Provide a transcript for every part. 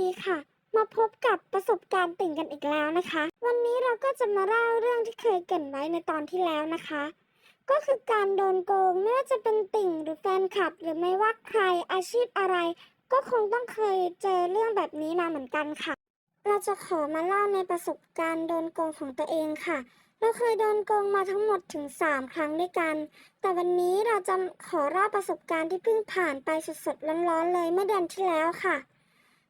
ดีค่ะ มาพบกับประสบการณ์ติ่งกันอีกแล้วนะคะ วันนี้เราก็จะมาเล่าเรื่องที่เคยเกรินไว้ในตอนที่แล้วนะคะ ก็คือการโดนโกงไม่ว่าจะเป็นติ่งหรือแฟนคลับ หรือไม่ว่าใครอาชีพอะไร ก็คงต้องเคยเจอเรื่องแบบนี้มาเหมือนกันค่ะ เราจะขอมาเล่าในประสบการณ์โดนโกงของตัวเองค่ะเราเคยโดนโกงมาทั้งหมดถึง 3 ครั้งด้วยกัน แต่วันนี้เราจะขอเล่าประสบการณ์ที่เพิ่งผ่านไปสดๆร้อนๆเลยเมื่อเดือนที่แล้วค่ะ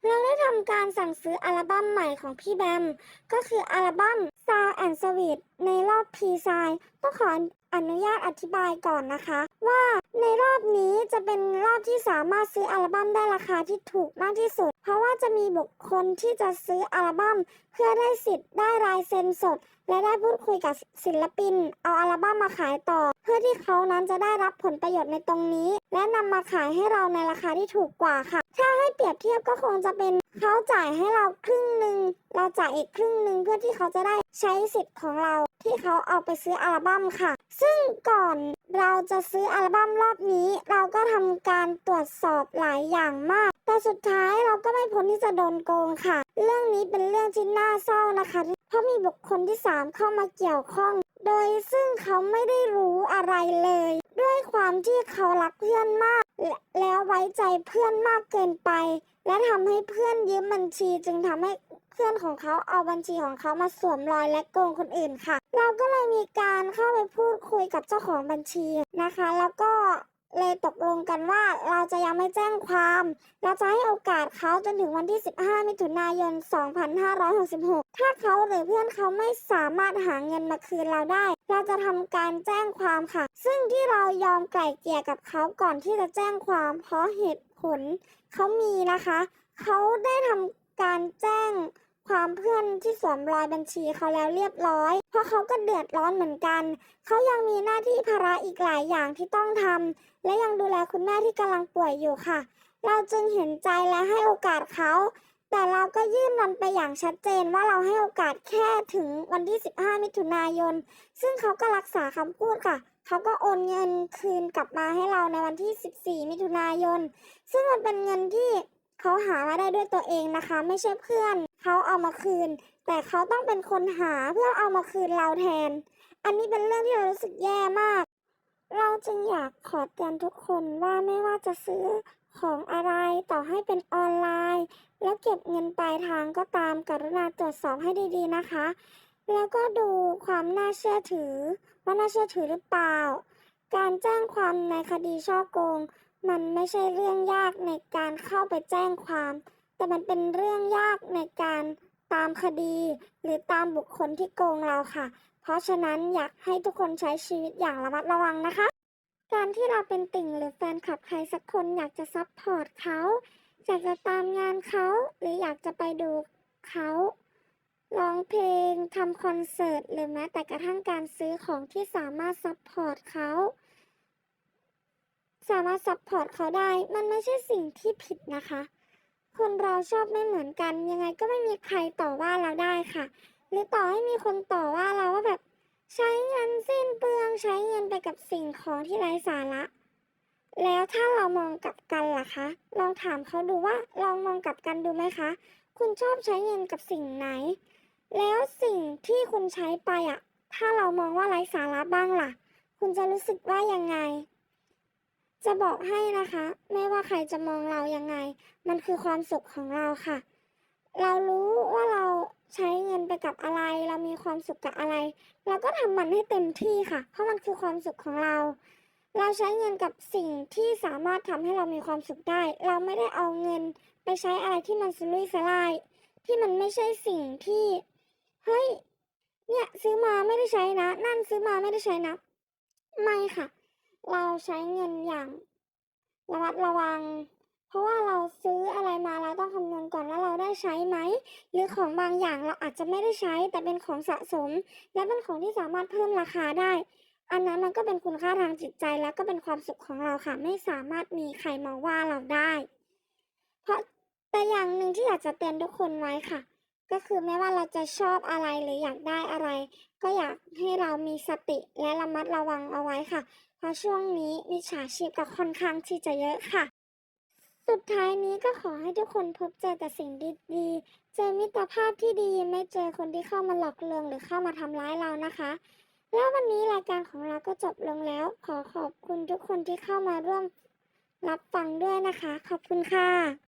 เราได้ทำการสั่งซื้ออัลบั้มใหม่ของพี่แบม ก็คืออัลบั้ม Sound and Sweet ในรอบ p s i ต้องขออนุญาตอธิบายก่อนนะคะ ว่าในรอบนี้จะเป็นรอบที่สามารถซื้ออัลบั้มได้ราคาที่ถูกมากที่สุด เพราะว่าจะมีบุคคลที่จะซื้ออัลบั้ม เพื่อได้สิทธิ์ได้ลายเซ็นสด และได้พูดคุยกับศิลปิน เอาอัลบั้มมาขายต่อ เพื่อที่เขานั้นจะได้รับผลประโยชน์ในตรงนี้ และนำมาขายให้เราในราคาที่ถูกกว่าค่ะ ถ้า ให้เปรียบเทียบก็คงจะเป็นเขาจ่ายให้เราครึ่งหนึ่งเราจ่ายอีกครึ่งหนึ่งเพื่อที่เขาจะได้ใช้สิทธิ์ของเราที่เขาเอาไปซื้ออัลบั้มค่ะ ซึ่งก่อนเราจะซื้ออัลบั้มรอบนี้ เราก็ทำการตรวจสอบหลายอย่างมาก แต่สุดท้ายเราก็ไม่พ้นที่จะโดนโกงค่ะ เรื่องนี้เป็นเรื่องที่น่าเศร้านะคะเพราะมีบุคคลที่สามเข้ามาเกี่ยวข้อง โดยซึ่งเขาไม่ได้รู้อะไรเลย ด้วยความที่เขารักเพื่อนมาก แล้วไว้ใจเพื่อนมากเกินไป และทำให้เพื่อนยืมบัญชีจึงทำให้เพื่อนของเขาเอาบัญชีของเขามาสวมรอยและโกงคนอื่นค่ะ เราก็เลยมีการเข้าไปพูดคุยกับเจ้าของบัญชีนะคะ แล้วก็เลยตกลงกันว่าเราจะยังไม่แจ้งความ เราจะให้โอกาสเขาจนถึงวันที่ 15 มิถุนายน 2566 ถ้าเขาหรือเพื่อนเขาไม่สามารถหาเงินมาคืนเราได้ เราจะทำการแจ้งความค่ะ ซึ่งที่เรายอมไกล่เกลี่ยกับเขาก่อนที่จะแจ้งความเพราะเหตุผลเขามีนะคะ เขาได้ทำการแจ้งความเพื่อนที่สวมรอยบัญชีเขาแล้วเรียบร้อย เพราะเขาก็เดือดร้อนเหมือนกัน เขายังมีหน้าที่ภาระอีกหลายอย่างที่ต้องทำและยังดูแลคุณแม่ที่กำลังป่วยอยู่ค่ะ เราจึงเห็นใจและให้โอกาสเขา แต่เราก็ยื่นมันไปอย่างชัดเจนว่าเราให้โอกาสแค่ถึงวันที่ 15 มิถุนายน ซึ่งเขาก็รักษาคำพูดค่ะเขาก็โอนเงินคืนกลับมาให้เราในวันที่ 14 มิถุนายน ซึ่งมันเป็นเงินที่เขาหามาได้ด้วยตัวเองนะคะ ไม่ใช่เพื่อนเขาเอามาคืน แต่เขาต้องเป็นคนหาเพื่อเอามาคืนเราแทน อันนี้เป็นเรื่องที่เรารู้สึกแย่มาก เราจึงอยากขอเตือนทุกคนว่าไม่ว่าจะซื้อ ของอะไรต่อให้เป็นออนไลน์ แล้วเก็บเงินปลายทางก็ตามกรุณาตรวจสอบให้ดีๆนะคะ แล้วก็ดูความน่าเชื่อถือ ว่าน่าเชื่อถือหรือเปล่า การแจ้งความในคดีช่อโกง มันไม่ใช่เรื่องยากในการเข้าไปแจ้งความ แต่มันเป็นเรื่องยากในการตามคดี หรือตามบุคคลที่โกงเราค่ะ เพราะฉะนั้นอยากให้ทุกคนใช้ชีวิตอย่างระมัดระวังนะคะ การที่เราเป็นติ่งหรือแฟนคลับใครสักคนอยากจะซัพพอร์ตเขาอยากจะตามงานเขาหรืออยากจะไปดูเขาร้องเพลงทำคอนเสิร์ตหรือแม้แต่กระทั่งการซื้อของที่สามารถซัพพอร์ตเขาสามารถซัพพอร์ตเขาได้ มันไม่ใช่สิ่งที่ผิดนะคะ คนเราชอบไม่เหมือนกัน ยังไงก็ไม่มีใครต่อว่าเราได้ค่ะ หรือต่อให้มีคนต่อว่าเราว่าแบบ ใช้เงินสิ้นเปลืองใช้เงิน ไปกับสิ่งของที่ไร้สาระ แล้วถ้าเรามองกลับกันล่ะคะ ลองถามเขาดูว่าลองมองกลับกันดูไหมคะ คุณชอบใช้เงินกับสิ่งไหน แล้วสิ่งที่คุณใช้ไปอะถ้าเรามองว่าไร้สาระบ้างล่ะ คุณจะรู้สึกว่ายังไง จะบอกให้นะคะ ไม่ว่าใครจะมองเรายังไง มันคือความสุขของเราค่ะ เรารู้ว่าเราใช้เงินไปกับอะไร เรามีความสุขกับอะไร เราก็ทำมันให้เต็มที่ค่ะ เพราะมันคือความสุขของเรา เราใช้เงินกับสิ่งที่สามารถทำให้เรามีความสุขได้ เราไม่ได้เอาเงินไปใช้อะไรที่มันสุรุ่ยสุร่ายที่มันไม่ใช่สิ่งที่เฮ้ยเนี่ยซื้อมาไม่ได้ใช้นะ นั่นซื้อมาไม่ได้ใช้นะ ไม่ค่ะ เราใช้เงินอย่างระมัดระวัง เพราะว่าเราซื้ออะไรมาเราต้องคำนวณก่อนว่าเราได้ใช้ไหม หรือของบางอย่างเราอาจจะไม่ได้ใช้ แต่เป็นของสะสม และเป็นของที่สามารถเพิ่มราคาได้ อันนั้นมันก็เป็นคุณค่าทางจิตใจและก็เป็นความสุขของเราค่ะ ไม่สามารถมีใครมาว่าเราได้ เพราะแต่อย่างหนึ่งที่อยากจะเตือนทุกคนไว้ค่ะ ก็คือไม่ว่าเราจะชอบอะไรหรืออยากได้อะไร ก็อยากให้เรามีสติและระมัดระวังเอาไว้ค่ะ เพราะช่วงนี้มิจฉาชีพก็ค่อนข้างที่จะเยอะค่ะ สุดท้ายนี้ก็ขอให้ทุกคนพบเจอแต่สิ่งดีๆ เจอมิตรภาพที่ดีไม่เจอคนที่เข้ามาหลอกลวงหรือเข้ามาทำร้ายเรานะคะ แล้ววันนี้รายการของเราก็จบลงแล้ว ขอขอบคุณทุกคนที่เข้ามาร่วมรับฟังด้วยนะคะ ขอบคุณค่ะ